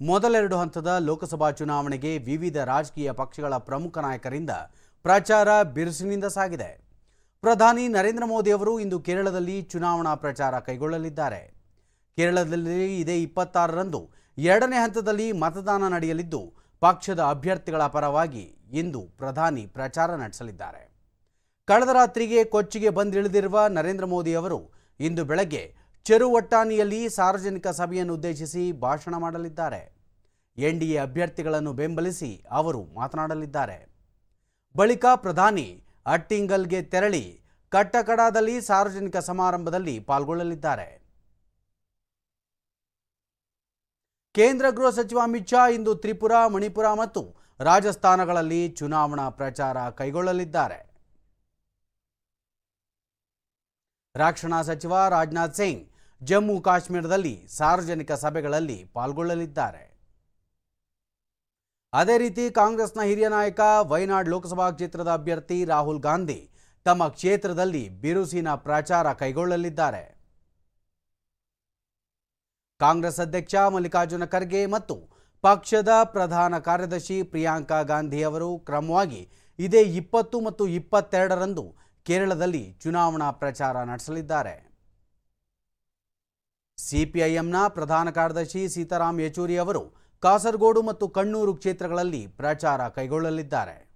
ಮೊದಲೆರಡು ಹಂತದ ಲೋಕಸಭಾ ಚುನಾವಣೆಗೆ ವಿವಿಧ ರಾಜಕೀಯ ಪಕ್ಷಗಳ ಪ್ರಮುಖ ನಾಯಕರಿಂದ ಪ್ರಚಾರ ಬಿರುಸಿನಿಂದ ಸಾಗಿದೆ. ಪ್ರಧಾನಿ ನರೇಂದ್ರ ಮೋದಿ ಅವರು ಇಂದು ಕೇರಳದಲ್ಲಿ ಚುನಾವಣಾ ಪ್ರಚಾರ ಕೈಗೊಳ್ಳಲಿದ್ದಾರೆ. ಕೇರಳದಲ್ಲಿ ಇದೇ ಇಪ್ಪತ್ತಾರರಂದು ಎರಡನೇ ಹಂತದಲ್ಲಿ ಮತದಾನ ನಡೆಯಲಿದ್ದು, ಪಕ್ಷದ ಅಭ್ಯರ್ಥಿಗಳ ಪರವಾಗಿ ಇಂದು ಪ್ರಧಾನಿ ಪ್ರಚಾರ ನಡೆಸಲಿದ್ದಾರೆ. ಕಳೆದ ರಾತ್ರಿಗೆ ಕೊಚ್ಚಿಗೆ ಬಂದಿಳಿದಿರುವ ನರೇಂದ್ರ ಮೋದಿ ಅವರು ಇಂದು ಬೆಳಗ್ಗೆ ಚೆರುವಟ್ಟಾನಿಯಲ್ಲಿ ಸಾರ್ವಜನಿಕ ಸಭೆಯನ್ನು ಉದ್ದೇಶಿಸಿ ಭಾಷಣ ಮಾಡಲಿದ್ದಾರೆ. ಎನ್ಡಿಎ ಅಭ್ಯರ್ಥಿಗಳನ್ನು ಬೆಂಬಲಿಸಿ ಅವರು ಮಾತನಾಡಲಿದ್ದಾರೆ. ಬಳಿಕ ಪ್ರಧಾನಿ ಅಟ್ಟಿಂಗಲ್ಗೆ ತೆರಳಿ ಕಟ್ಟಕಡಾದಲ್ಲಿ ಸಾರ್ವಜನಿಕ ಸಮಾರಂಭದಲ್ಲಿ ಪಾಲ್ಗೊಳ್ಳಲಿದ್ದಾರೆ. ಕೇಂದ್ರ ಗೃಹ ಸಚಿವ ಅಮಿತ್ ಶಾ ಇಂದು ತ್ರಿಪುರ, ಮಣಿಪುರ ಮತ್ತು ರಾಜಸ್ಥಾನಗಳಲ್ಲಿ ಚುನಾವಣಾ ಪ್ರಚಾರ ಕೈಗೊಳ್ಳಲಿದ್ದಾರೆ. ರಕ್ಷಣಾ ಸಚಿವ ರಾಜನಾಥ್ ಸಿಂಗ್ ಜಮ್ಮು ಕಾಶ್ಮೀರದಲ್ಲಿ ಸಾರ್ವಜನಿಕ ಸಭೆಗಳಲ್ಲಿ ಪಾಲ್ಗೊಳ್ಳಲಿದ್ದಾರೆ. ಅದೇ ರೀತಿ ಕಾಂಗ್ರೆಸ್ನ ಹಿರಿಯ ನಾಯಕ, ವೈನಾಡ್ ಲೋಕಸಭಾ ಕ್ಷೇತ್ರದ ಅಭ್ಯರ್ಥಿ ರಾಹುಲ್ ಗಾಂಧಿ ತಮ್ಮ ಕ್ಷೇತ್ರದಲ್ಲಿ ಬಿರುಸಿನ ಪ್ರಚಾರ ಕೈಗೊಳ್ಳಲಿದ್ದಾರೆ. ಕಾಂಗ್ರೆಸ್ ಅಧ್ಯಕ್ಷ ಮಲ್ಲಿಕಾರ್ಜುನ ಖರ್ಗೆ ಮತ್ತು ಪಕ್ಷದ ಪ್ರಧಾನ ಕಾರ್ಯದರ್ಶಿ ಪ್ರಿಯಾಂಕಾ ಗಾಂಧಿ ಅವರು ಕ್ರಮವಾಗಿ ಇದೇ ಇಪ್ಪತ್ತು ಮತ್ತು ಇಪ್ಪತ್ತೆರಡರಂದು ಕೇರಳದಲ್ಲಿ ಚುನಾವಣಾ ಪ್ರಚಾರ ನಡೆಸಲಿದ್ದಾರೆ. ಸಿಪಿಐಎಂನ ಪ್ರಧಾನ ಕಾರ್ಯದರ್ಶಿ ಸೀತಾರಾಮ್ ಯೆಚೂರಿ ಅವರು ಕಾಸರಗೋಡು ಮತ್ತು ಕಣ್ಣೂರು ಕ್ಷೇತ್ರಗಳಲ್ಲಿ ಪ್ರಚಾರ ಕೈಗೊಳ್ಳಲಿದ್ದಾರೆ.